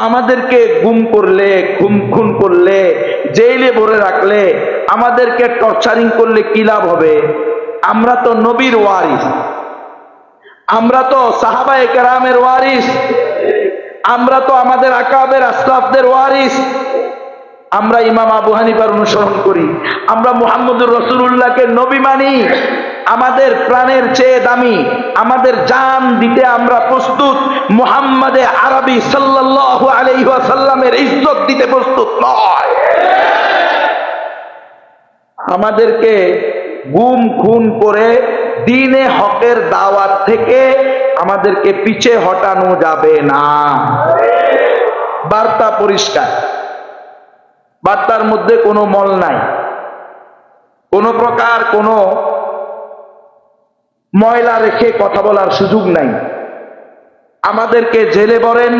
আমাদেরকে গুম করলে, খুন খুন করলে জেলে ভরে রাখলে, আমাদেরকে টর্চারিং করলে কি লাভ হবে? আমরা তো নবীর ওয়ারিস। আমরা তো সাহাবা একরামের ওয়ারিস। আমরা তো আমাদের আকাবের, আসলাফদের ওয়ারিস। আমরা ইমাম আবু হানিফার অনুসরণ করি। আমরা মুহাম্মদুর রসুল্লাহকে নবী মানি। আমাদের প্রাণের চেয়ে দামি। আমাদের জান দিতে আমরা প্রস্তুত। মুহাম্মাদে আরবি সাল্লাল্লাহু আলাইহি ওয়াসাল্লামের ইজ্জত দিতে প্রস্তুত নয়। আমাদেরকে গুম, খুন করে দিনে হকের দাওয়াত থেকে আমাদেরকে পিছে হটানো যাবে না। বার্তা পরিষ্কার। বার্তার মধ্যে কোনো মল নাই। কোনো প্রকার কোনো ময়লা রেখে কথা বলার সুযোগ নাই। আমাদেরকে জেলে বলেন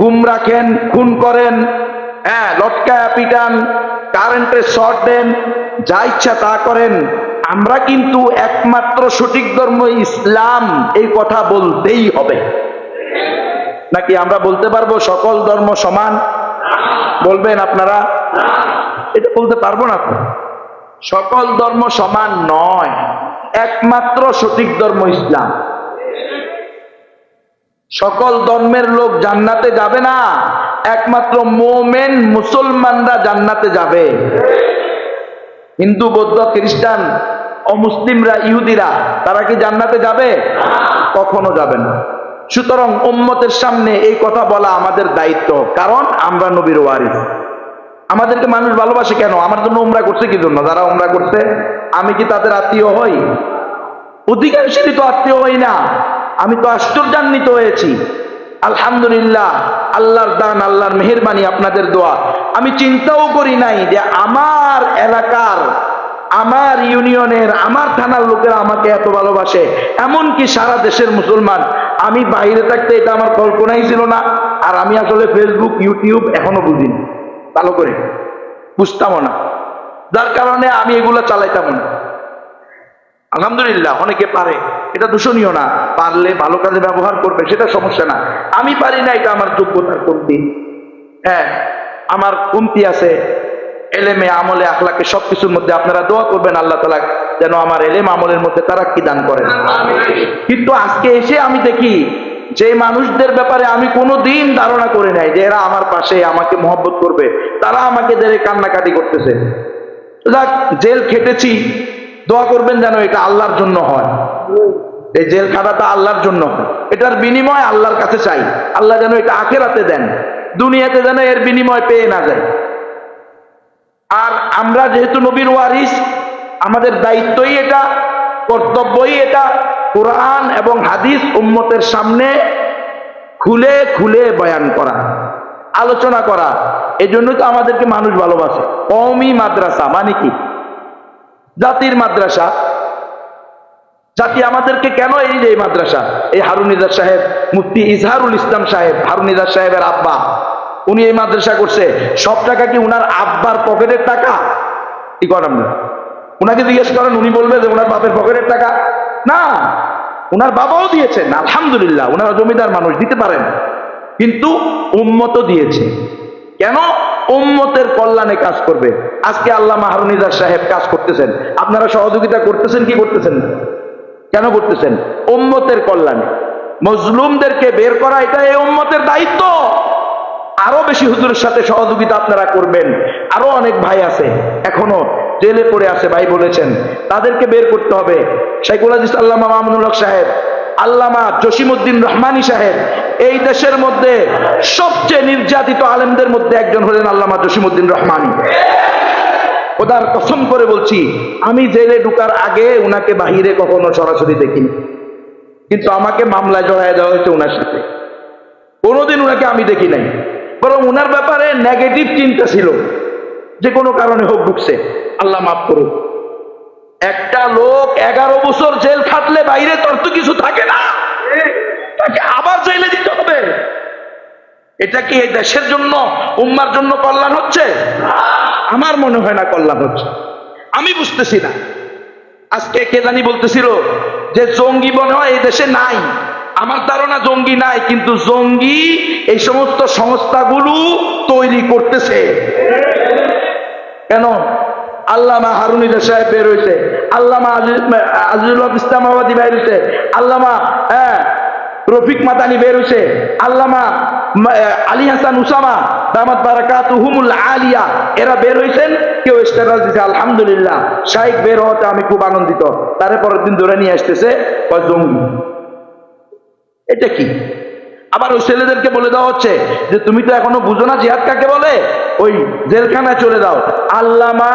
গুম রাখেন, খুন করেন হ্যাঁ লটকায়া পিটান কারেন্টে শর্ট দেন, যা ইচ্ছা তা করেন। আমরা কিন্তু একমাত্র সঠিক ধর্ম ইসলাম, এই কথা বলতেই হবে। নাকি আমরা বলতে পারব সকল ধর্ম সমান? বলবেন আপনারা? এটা বলতে পারব না সকল ধর্ম সমান নয়। একমাত্র সঠিক ধর্ম ইসলাম। সকল ধর্মের লোক জান্নাতে যাবে না, একমাত্র মোমেন মুসলমানরা জান্নাতে যাবে। হিন্দু, বৌদ্ধ, খ্রিস্টান, অমুসলিমরা, ইহুদিরা, তারা কি জান্নাতে যাবে? কখনো যাবে না। সুতরাং উম্মতের সামনে এই কথা বলা আমাদের দায়িত্ব, কারণ আমরা নবীর ওয়ারিস। আমাদেরকে মানুষ ভালোবাসে কেন? আমার জন্য উমরা করছে কি জন্য? যারা উমরা করছে? আমি কি তাদের আত্মীয় হই? অধিকাংশেরই তো আত্মীয় হই না। আমি তো আশ্চর্যান্বিত হয়েছি। আলহামদুলিল্লাহ, আল্লাহর দান, আল্লাহর মেহরবানি আপনাদের দোয়া। আমি চিন্তাও করি নাই যে আমার এলাকার, আমার ইউনিয়নের, আমার থানার লোকেরা আমাকে এত ভালোবাসে। এমনকি সারা দেশের মুসলমান, আমি বাইরে থাকতে এটা আমার কল্পনাই ছিল না। আর আমি আসলে ফেসবুক ইউটিউব এখনও বুঝিনি। ভালো করে, বুঝতামও না। যার কারণে আমি এগুলো চালাইতাম না। আলহামদুলিল্লাহ, অনেকে পারে। এটা দূষণীয় না। পারলে ভালো কাজে ব্যবহার করবে, সেটা সমস্যা না। আমি পারি না, এটা আমার যোগ্যতার কমতি। হ্যাঁ আমার কমতি আছে। এলেমে আমলে, আখলাকে সবকিছুর মধ্যে আপনারা দোয়া করবেন, আল্লাহ তালা যেন আমার এলেম আমলের মধ্যে তারা কি দান করেন। কিন্তু আজকে এসে আমি দেখি, যে মানুষদের ব্যাপারে আমি কোনো দিন ধারণা করে নাই, যে এরা আমার পাশে আমাকে মহব্বত করবে। তারা আমাকে কান্নাকাটি করতেছে। যাক, জেল খেটেছি। দোয়া করবেন যেন এটা আল্লাহর জন্য হয়। এই জেল খাটাটা আল্লাহর জন্য এটার বিনিময় আল্লাহর কাছে চাই। আল্লাহ যেন এটা আখেরাতে দেন। দুনিয়াতে যেন এর বিনিময় পেয়ে না যায়। আর আমরা যেহেতু নবীর ওয়ারিস, আমাদের দায়িত্বই এটা, কর্তব্যই এটা। কোরআন এবং হাদিস উম্মতের সামনে খুলে খুলে বয়ান করা। আলোচনা করা এজন্য তো আমাদেরকে মানুষ ভালোবাসে। কওমি মাদ্রাসা মানে কি? জাতির মাদ্রাসা। জাতি আমাদেরকে কেন এই যে মাদ্রাসা? এই হারুনিদার সাহেব, মুফতি ইজহারুল ইসলাম সাহেব হারুনিদার সাহেবের আব্বা, উনি এই মাদ্রাসা করছে। সব টাকা কি উনার আব্বার পকেটের টাকা? কি করেন উনাকে জিজ্ঞেস করেন, উনি বলবে যে উনার বাপের পকেটের টাকা। না, উনার বাবাও দিয়েছেন, আলহামদুলিল্লাহ, উনারা জমিদার মানুষ, দিতে পারেন। কিন্তু উম্মত দিয়েছে। কেন? উম্মতের কল্যাণে কাজ করবে। আজকে আল্লাহ মাহরুনিদার সাহেব কাজ করতেছেন। আপনারা সহযোগিতা করতেছেন কি করতেছেন? কেন করতেছেন? উম্মতের কল্যাণে। মজলুমদেরকে বের করা এটা এই উম্মতের দায়িত্ব। আরও বেশি হুজুরের সাথে সহযোগিতা আপনারা করবেন। আরও অনেক ভাই আছে, এখনও জেলে পড়ে আছে, ভাই বলেছেন। তাদেরকে বের করতে হবে। শাইকুল আজিজ আল্লামা মামুনুল্লাহ সাহেব, আল্লামা জসিমউদ্দিন রহমানী সাহেব এই দেশের মধ্যে সবচেয়ে নির্যাতিত আলেমদের মধ্যে একজন হলেন আল্লামা জসিমুদ্দিন রহমানী। খোদার কসম করে বলছি, আমি জেলে ঢুকার আগে উনাকে বাহিরে কখনো সরাসরি দেখিনি। কিন্তু আমাকে মামলায় জড়ায় দেওয়া হয়েছে উনার সাথে। কোনোদিন উনাকে আমি দেখি নাই। বরং উনার ব্যাপারে নেগেটিভ চিন্তা ছিল। যে কোনো কারণে হোক ঢুকছে। আল্লাহ মাফ করুক। একটা লোক এগারো বছর জেল খাটলে বাইরে তোর তো কিছু থাকে না। তাকে আবার জেলে দিতে হবে। এটা কি এই দেশের জন্য, উম্মার জন্য কল্যাণ হচ্ছে? আমার মনে হয় না কল্যাণ হচ্ছে। আমি বুঝতেছি না। আজকে কে জানি বলতেছিল যে জঙ্গি মনে হয় এই দেশে নাই। আমার ধারণা জঙ্গি নাই, কিন্তু জঙ্গি এই সমস্ত সংস্থাগুলো তৈরি করতেছে। কেন? আল্লামা হারুনিদা সাহেব বের হয়েছে আল্লামা আজিজ- আজিজুল ইসলামাবাদী বের হয়েছে আল্লামা হ্যাঁ রফিক মাদানি বের হয়েছে আল্লামা আলী হাসান উসামা, দামাত বারাকাত হুমুল আলিয়া, এরা বের হয়েছেন কেউ স্ট্যাটাস দিছে, আলহামদুলিল্লাহ। শাইক বের হওয়াতে আমি খুব আনন্দিত। তারে পরের দিন ধরে নিয়ে আসতেছে জঙ্গি এটা কি? আবার ওই ছেলেদেরকে বলে দেওয়া হচ্ছে যে, তুমি তো এখনও বুঝো না জিহাদ কাকে বলে? ওই জেলখানায় চলে দাও আল্লামা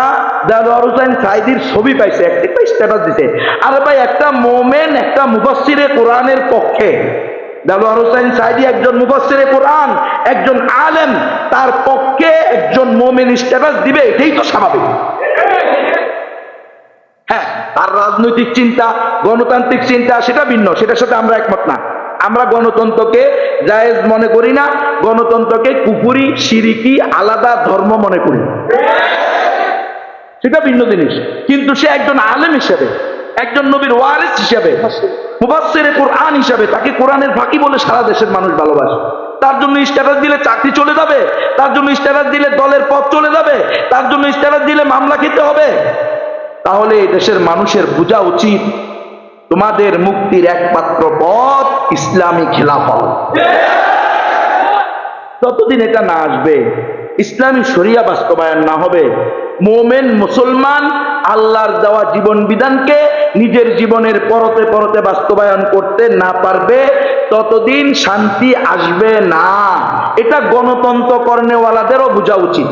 দেলোয়ার হোসেন সাইদির ছবি পাইছে, একটা স্ট্যাটাস দিছে। আরে ভাই, একটা মোমেন, একটা মুফাসসিরে কোরআনের পক্ষে হোসেন একজন কোরআন, একজন আলেম, তার পক্ষে একজন স্ট্যাটাস দিবে, এটাই তো স্বাভাবিক। হ্যাঁ তার রাজনৈতিক চিন্তা, গণতান্ত্রিক চিন্তা, সেটা ভিন্ন, সেটার সাথে আমরা একমত না। আমরা গণতন্ত্রকে জায়েজ মনে করি না, গণতন্ত্রকে কুপুরি সিরিকি, আলাদা ধর্ম মনে করি সেটা ভিন্ন জিনিস। কিন্তু সে একজন আলেম হিসেবে একজন নবীর ওয়ারিস হিসেবে মুবাসসিরে কোরআন হিসাবে তাকে কোরআনের ফাঁকি বলে সারা দেশের মানুষ ভালোবাসে। তার জন্য স্ট্যাটাস দিলে চাকরি চলে যাবে তার জন্য স্ট্যাটাস দিলে দলের পথ চলে যাবে তার জন্য স্ট্যাটাস দিলে মামলা খেতে হবে। তাহলে এই দেশের মানুষের বোঝা উচিত তোমাদের মুক্তির একমাত্র পথ ইসলামী খেলাফত। যতদিন এটা না আসবে ইসলামী শরিয়া বাস্তবায়ন না হবে। মোমেন মুসলমান আল্লাহর দেওয়া জীবন বিধানকে নিজের জীবনের পরতে পরতে বাস্তবায়ন করতে না পারবে, ততদিন শান্তি আসবে না। এটা গণতন্ত্র কর্নেওয়ালাদেরও বোঝা উচিত।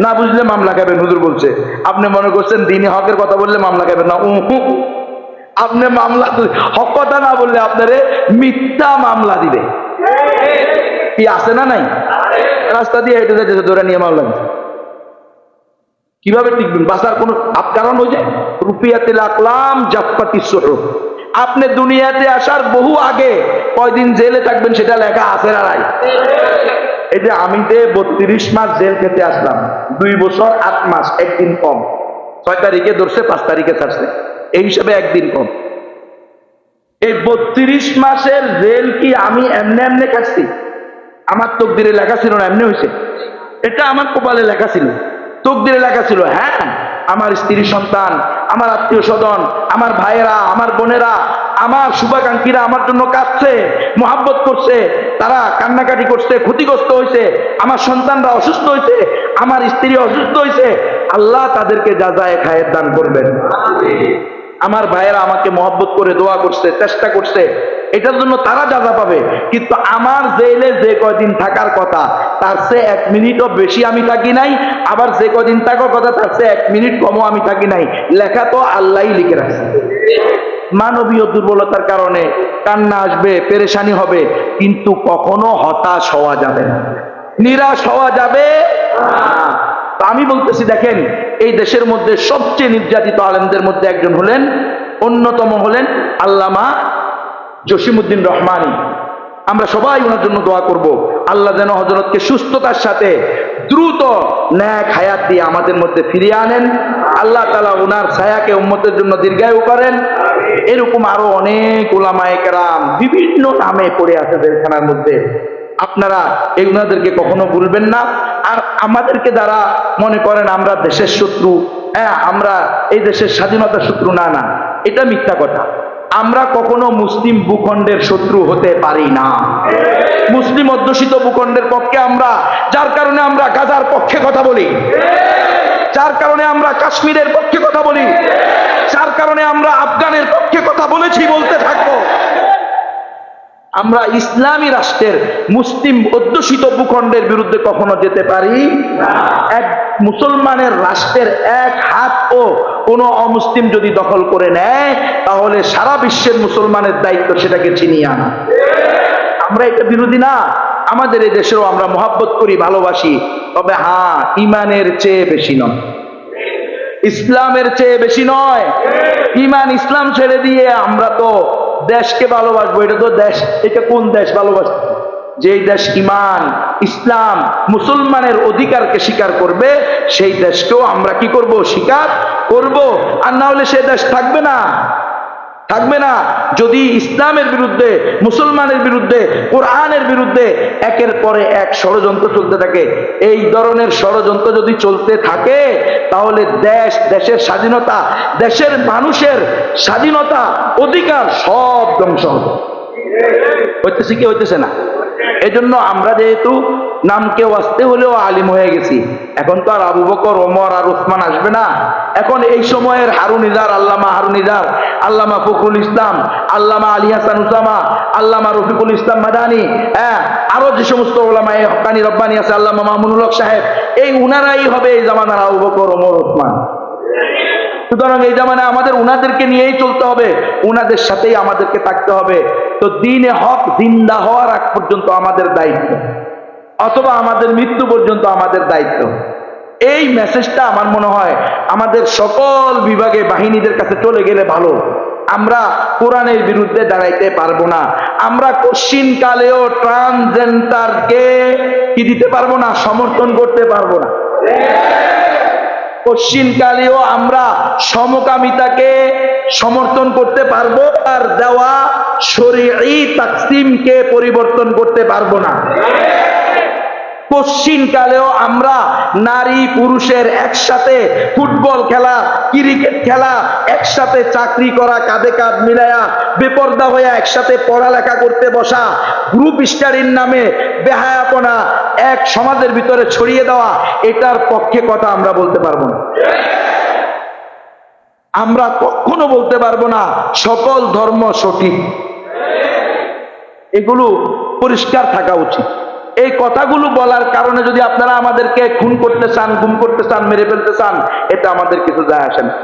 না বুঝলে মামলা খাবেন, হুজুর বলছে। আপনি মনে করছেন দিনী হকের কথা বললে মামলা খাবেন? না, উহু। আপনি মামলা, হক কথা না বললে আপনারে মিথ্যা মামলা দিবে। কি আছে না নাই? রাস্তা দিয়ে হেঁটে যাচ্ছে ধরে নিয়ে মামলা কীভাবে টিকবেন? বাসার কোন কারণ ওই যে রুপিয়াতে লাকলাম জাতপাতি সরব আপনি দুনিয়াতে আসার বহু আগে কয়দিন জেলে থাকবেন সেটা লেখা আছে না নাই? এই যে আমি যে বত্রিশ মাস জেল খেতে আসলাম, দুই বছর আট মাস, একদিন কম। ছয় তারিখে ধরছে, পাঁচ তারিখে ছাড়ছে। এই হিসাবে একদিন কম। এই বত্রিশ মাসের জেল কি আমি এমনি এমনি কাটছি? আমার তকদিরে লেখা ছিল না এমনি হয়েছে এটা আমার কপালে লেখা ছিল। তকদিরে লেখা ছিল হ্যাঁ আমার স্ত্রী সন্তান আমার আত্মীয় স্বজন আমার ভাইয়েরা আমার বোনেরা আমার শুভাকাঙ্ক্ষীরা আমার জন্য কাঁদছে মোহাব্বত করছে তারা কান্নাকাটি করছে ক্ষতিগ্রস্ত হয়েছে আমার সন্তানরা অসুস্থ হয়েছে আমার স্ত্রী অসুস্থ হয়েছে আল্লাহ তাদেরকে যা যায় খায়ের দান করবেন। আমার ভাইয়েরা আমাকে মহব্বত করে দোয়া করছে চেষ্টা করছে এটার জন্য তারা যাজা পাবে। কিন্তু আমার জেলে যে কয়দিন থাকার কথা, তার সে এক মিনিটও বেশি আমি থাকি নাই। আবার যে কয়দিন থাকার কথা, তার সে এক মিনিট কমও আমি থাকি নাই। লেখা তো আল্লাহই লিখে রাখছে। মানবীয় দুর্বলতার কারণে কান্না আসবে, পেরেশানি হবে, কিন্তু কখনো হতাশ হওয়া যাবে না। নিরাশ হওয়া যাবে আমি বলতেছি, দেখেন, এই দেশের মধ্যে সবচেয়ে নির্যাতিত আলেমদের মধ্যে একজন হলেন, অন্যতম হলেন আল্লামা জসিমুদ্দিন রহমানী। আমরা সবাই ওনার জন্য দোয়া করব। আল্লাহ যেন হজরতকে সুস্থতার সাথে দ্রুত ন্যাক হায়াত দিয়ে আমাদের মধ্যে ফিরিয়ে আনেন। আল্লাহ তালা ওনার ছায়াকে উম্মতের জন্য দীর্ঘায়ু করেন। এরকম আরও অনেক ওলামায়ে কেরাম বিভিন্ন নামে পড়ে আছে জেলখানার মধ্যে। আপনারা এগুলাদেরকে কখনো ভুলবেন না। আর আমাদেরকে দ্বারা মনে করেন আমরা দেশের শত্রু হ্যাঁ আমরা এই দেশের স্বাধীনতার শত্রু, না না, এটা মিথ্যা কথা। আমরা কখনো মুসলিম ভূখণ্ডের শত্রু হতে পারি না। মুসলিম অধ্যুষিত ভূখণ্ডের পক্ষে আমরা, যার কারণে আমরা গাজার পক্ষে কথা বলি। যার কারণে আমরা কাশ্মীরের পক্ষে কথা বলি। যার কারণে আমরা আফগানের পক্ষে কথা বলেছি বলতে থাকব। আমরা ইসলামী রাষ্ট্রের মুসলিম অধ্যুষিত ভূখণ্ডের বিরুদ্ধে কখনো যেতে পারি এক মুসলমানের রাষ্ট্রের এক হাত ও কোনো অমুসলিম যদি দখল করে নেয়, তাহলে সারা বিশ্বের মুসলমানের দায়িত্ব সেটাকে ছিনিয়ে আনা। আমরা এটা বিরোধী না। আমাদের এই দেশেও আমরা মহাব্বত করি, ভালোবাসি। তবে হ্যাঁ ইমানের চেয়ে বেশি নয়। ইসলামের চেয়ে বেশি নয়। ইমান ইসলাম ছেড়ে দিয়ে আমরা তো দেশকে ভালোবাসবো, এটা তো দেশ, এটা কোন দেশ ভালোবাসবো? যে দেশ ইমান, ইসলাম, মুসলমানের অধিকারকে স্বীকার করবে, সেই দেশকেও আমরা কি করব? স্বীকার করব। আর না হলে সে দেশ থাকবে না। থাকবে না। যদি ইসলামের বিরুদ্ধে, মুসলমানের বিরুদ্ধে, কোরআনের বিরুদ্ধে একের পরে এক ষড়যন্ত্র চলতে থাকে, এই ধরনের ষড়যন্ত্র যদি চলতে থাকে, তাহলে দেশ, দেশের স্বাধীনতা, দেশের মানুষের স্বাধীনতা অধিকার সব ধ্বংস হবে। হইতেছে কি, হইতেছে না? এজন্য আমরা যেহেতু নামকে আসতে হলেও আলিম হয়ে গেছি, এখন তো আর আবু বকর, ওমর আর উসমান আসবে না। এখন এই সময়ের হারুনিদার, আল্লামা হারুনিদার আল্লামা ফখরুল ইসলাম, আল্লামা আলী হাসান উসামা, আল্লামা রফিকুল ইসলাম মাদানি হ্যাঁ আরও যে সমস্ত ওলামা হকানি রব্বানি আছে, আল্লামা মামুনুল হক সাহেব, এই উনারাই হবে এই জামানার আবু বকর, ওমর, ওসমান। সুতরাং এই জামানে আমাদের উনাদেরকে নিয়েই চলতে হবে, উনাদের সাথেই আমাদেরকে থাকতে হবে। তো দিনে হক জিন্দা হওয়ার আগ পর্যন্ত আমাদের দায়িত্ব, অথবা আমাদের মৃত্যু পর্যন্ত আমাদের দায়িত্ব। এই মেসেজটা আমার মনে হয় আমাদের সকল বিভাগে বাহিনীদের কাছে চলে গেলে ভালো। আমরা কোরআনের বিরুদ্ধে দাঁড়াইতে পারব না। আমরা কশিন কালেও ট্রান্সজেন্ডারকে কি দিতে পারব না, সমর্থন করতে পারব না। কশ্চিনকালেও আমরা সমকামিতাকে সমর্থন করতে পারব আর দেওয়া শরীরই তাকসিমকে পরিবর্তন করতে পারব না। কশ্চিনকালেও আমরা নারী পুরুষের একসাথে ফুটবল খেলা, ক্রিকেট খেলা, একসাথে চাকরি করা, কাঁধে কাঁধ মিলায়া, বেপর্দা হয়ে একসাথে পড়ালেখা করতে বসা গ্রুপ স্টাডির নামে বেহায়াপনা এক সমাজের ভিতরে ছড়িয়ে দেওয়া, এটার পক্ষে কথা আমরা বলতে পারব না। আমরা কখনো বলতে পারব না, সকল ধর্ম সঠিক। এগুলো পরিষ্কার থাকা উচিত। এই কথাগুলো বলার কারণে যদি আপনারা আমাদেরকে খুন করতে চান, গুম করতে চান, মেরে ফেলতে চান, এটা আমাদের কিছু যায় আসে না।